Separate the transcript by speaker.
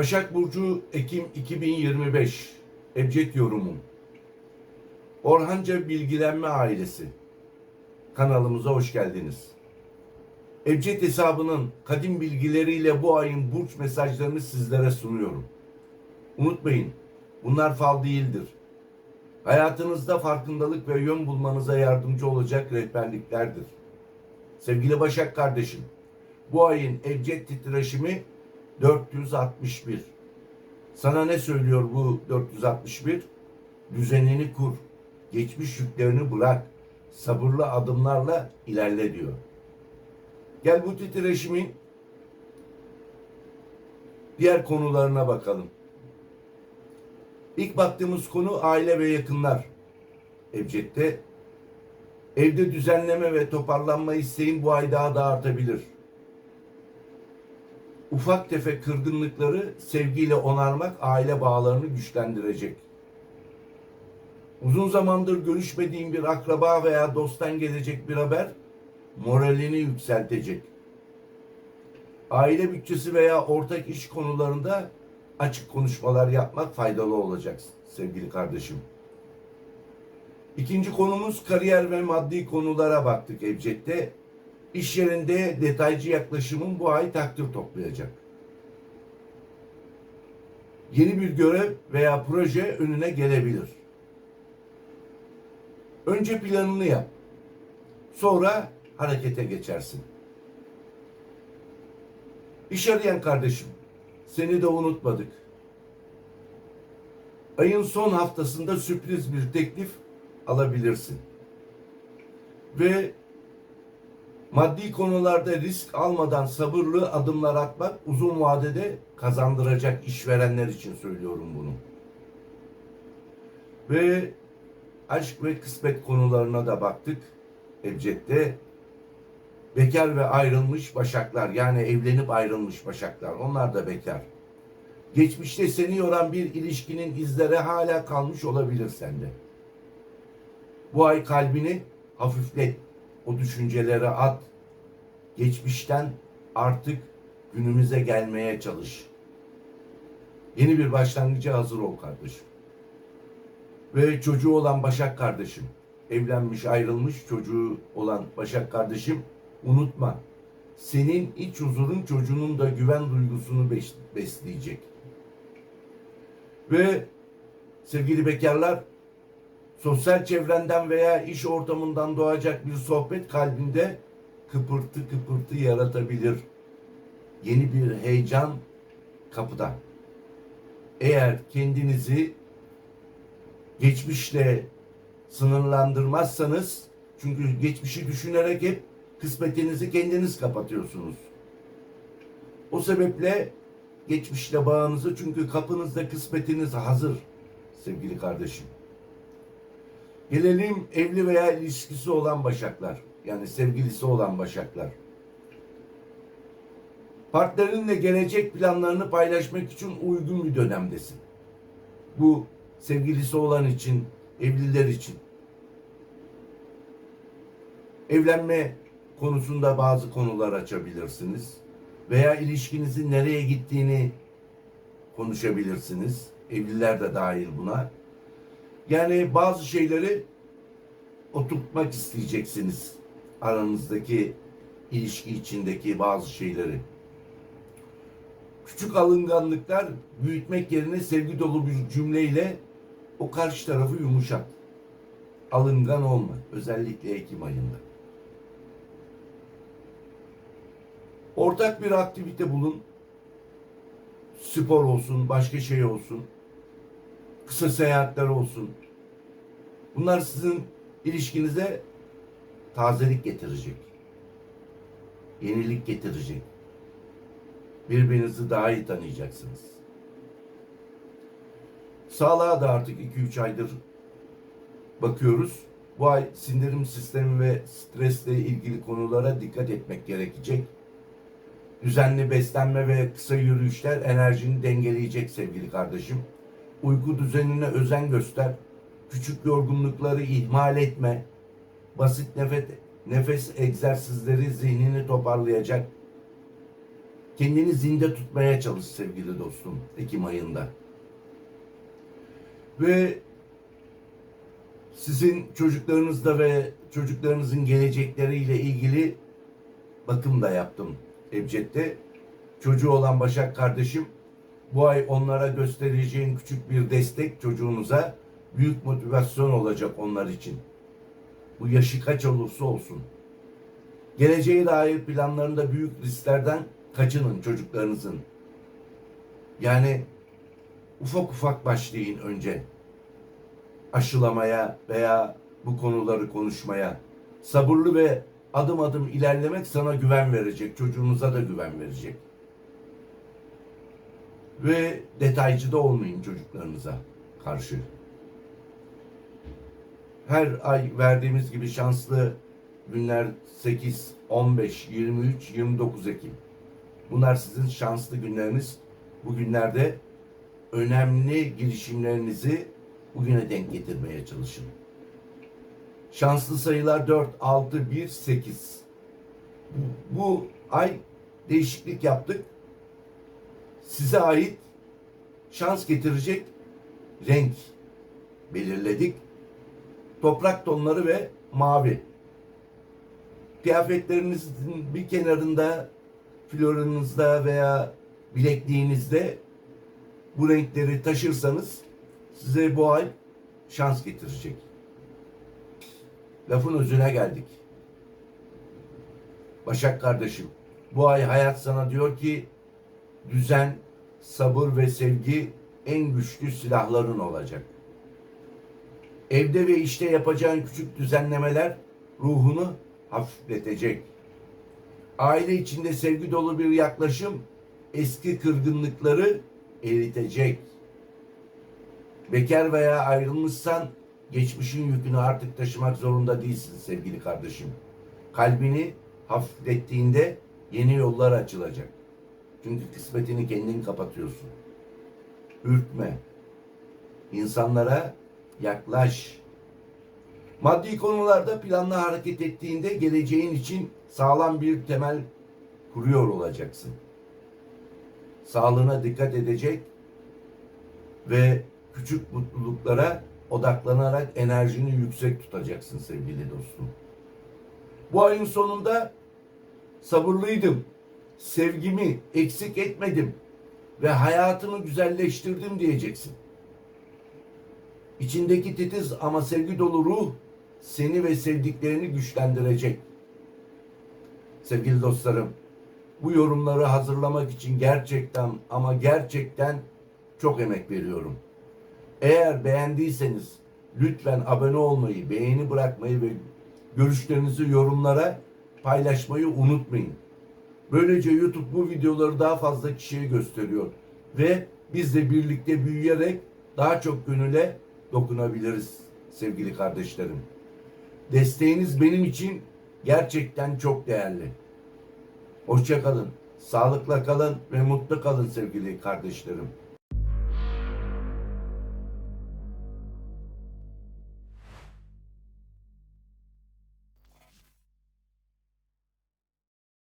Speaker 1: Başak Burcu Ekim 2025 Ebced yorumum. Orhanca Bilgilenme Ailesi kanalımıza hoş geldiniz. Ebced hesabının kadim bilgileriyle bu ayın burç mesajlarını sizlere sunuyorum. Unutmayın, bunlar fal değildir. Hayatınızda farkındalık ve yön bulmanıza yardımcı olacak rehberliklerdir. Sevgili Başak kardeşim, bu ayın Ebced titreşimi 461. Sana ne söylüyor bu 461? Düzenini kur. Geçmiş yüklerini bırak. Sabırlı adımlarla ilerle diyor. Gel bu titreşimin diğer konularına bakalım. İlk baktığımız konu aile ve yakınlar. Ebced'de evde düzenleme ve toparlanma isteğin bu ay daha da artabilir ufak tefek kırgınlıkları sevgiyle onarmak aile bağlarını güçlendirecek. Uzun zamandır görüşmediğin bir akraba veya dosttan gelecek bir haber moralini yükseltecek. Aile bütçesi veya ortak iş konularında açık konuşmalar yapmak faydalı olacak sevgili kardeşim. İkinci konumuz kariyer ve maddi konulara baktık Ebced'de. İş yerinde detaycı yaklaşımın bu ay takdir toplayacak. Yeni bir görev veya proje önüne gelebilir. Önce planını yap. Sonra harekete geçersin. İş arayan kardeşim, seni de unutmadık. Ayın son haftasında sürpriz bir teklif alabilirsin. Ve Maddi konularda risk almadan sabırlı adımlar atmak uzun vadede kazandıracak işverenler için söylüyorum bunu. Ve aşk ve kısmet konularına da baktık. Ebced'de bekar ve ayrılmış başaklar yani evlenip ayrılmış başaklar onlar da bekar. Geçmişte seni yoran bir ilişkinin izleri hala kalmış olabilir sende. Bu ay kalbini hafiflet, o düşünceleri at. Geçmişten artık günümüze gelmeye çalış. Yeni bir başlangıca hazır ol kardeşim. Ve çocuğu olan Başak kardeşim, evlenmiş ayrılmış çocuğu olan Başak kardeşim unutma. Senin iç huzurun çocuğunun da güven duygusunu besleyecek. Ve sevgili bekarlar sosyal çevrenden veya iş ortamından doğacak bir sohbet kalbinde kıpırtı kıpırtı yaratabilir. Yeni bir heyecan kapıda. Eğer kendinizi geçmişle sınırlandırmazsanız çünkü geçmişi düşünerek hep kısmetinizi kendiniz kapatıyorsunuz. O sebeple geçmişle bağınızı çünkü kapınızda kısmetiniz hazır sevgili kardeşim. Gelelim evli veya ilişkisi olan başaklar. Yani sevgilisi olan başaklar. Partnerinle gelecek planlarını paylaşmak için uygun bir dönemdesin. Bu sevgilisi olan için, evliler için. Evlenme konusunda bazı konular açabilirsiniz. Veya ilişkinizin nereye gittiğini konuşabilirsiniz. Evliler de dahil buna. Yani bazı şeyleri oturtmak isteyeceksiniz. Aranızdaki ilişki içindeki bazı şeyleri. Küçük alınganlıklar büyütmek yerine sevgi dolu bir cümleyle o karşı tarafı yumuşat. Alıngan olma. Özellikle Ekim ayında. Ortak bir aktivite bulun. Spor olsun, başka şey olsun. Kısa seyahatler olsun. Bunlar sizin ilişkinize tazelik getirecek. Yenilik getirecek. Birbirinizi daha iyi tanıyacaksınız. Sağlığa da artık 2-3 aydır bakıyoruz. Bu ay sindirim sistemi ve stresle ilgili konulara dikkat etmek gerekecek. Düzenli beslenme ve kısa yürüyüşler enerjini dengeleyecek sevgili kardeşim. Uyku düzenine özen göster. Küçük yorgunlukları ihmal etme. Basit nefes, nefes egzersizleri zihnini toparlayacak. kendini zinde tutmaya çalış sevgili dostum Ekim ayında. Ve sizin çocuklarınızda ve çocuklarınızın gelecekleriyle ilgili bakım da yaptım Ebced'de. Çocuğu olan Başak kardeşim bu ay onlara göstereceğin küçük bir destek çocuğunuza büyük motivasyon olacak onlar için. Bu yaşı kaç olursa olsun. Geleceğe dair planlarında büyük risklerden kaçının çocuklarınızın. Yani ufak ufak başlayın önce. Aşılamaya veya bu konuları konuşmaya. Sabırlı ve adım adım ilerlemek sana güven verecek. Çocuğunuza da güven verecek. Ve detaycı da olmayın çocuklarınıza karşı. Her ay verdiğimiz gibi şanslı günler 8, 15, 23, 29 Ekim. Bunlar sizin şanslı günleriniz. Bu günlerde önemli girişimlerinizi bugüne denk getirmeye çalışın. Şanslı sayılar 4, 6, 1, 8. Bu ay değişiklik yaptık. Size ait şans getirecek renk belirledik. Toprak tonları ve mavi. Kıyafetlerinizin bir kenarında, floranızda veya bilekliğinizde bu renkleri taşırsanız size bu ay şans getirecek. Lafın özüne geldik. Başak kardeşim, bu ay hayat sana diyor ki düzen, sabır ve sevgi en güçlü silahların olacak. Evde ve işte yapacağın küçük düzenlemeler ruhunu hafifletecek. Aile içinde sevgi dolu bir yaklaşım eski kırgınlıkları eritecek. Bekar veya ayrılmışsan geçmişin yükünü artık taşımak zorunda değilsin sevgili kardeşim. Kalbini hafiflettiğinde yeni yollar açılacak. Çünkü kısmetini kendin kapatıyorsun. Ürkme. İnsanlara yaklaş. Maddi konularda planlı hareket ettiğinde geleceğin için sağlam bir temel kuruyor olacaksın. Sağlığına dikkat edecek ve küçük mutluluklara odaklanarak enerjini yüksek tutacaksın sevgili dostum. Bu ayın sonunda sabırlıydım. Sevgimi eksik etmedim ve hayatımı güzelleştirdim diyeceksin. İçindeki titiz ama sevgi dolu ruh seni ve sevdiklerini güçlendirecek. Sevgili dostlarım, bu yorumları hazırlamak için gerçekten ama gerçekten çok emek veriyorum. Eğer beğendiyseniz lütfen abone olmayı, beğeni bırakmayı ve görüşlerinizi yorumlara paylaşmayı unutmayın. Böylece YouTube bu videoları daha fazla kişiye gösteriyor ve biz de birlikte büyüyerek daha çok gönüle dokunabiliriz sevgili kardeşlerim. Desteğiniz benim için gerçekten çok değerli. Hoşça kalın, sağlıkla kalın ve mutlu kalın sevgili kardeşlerim.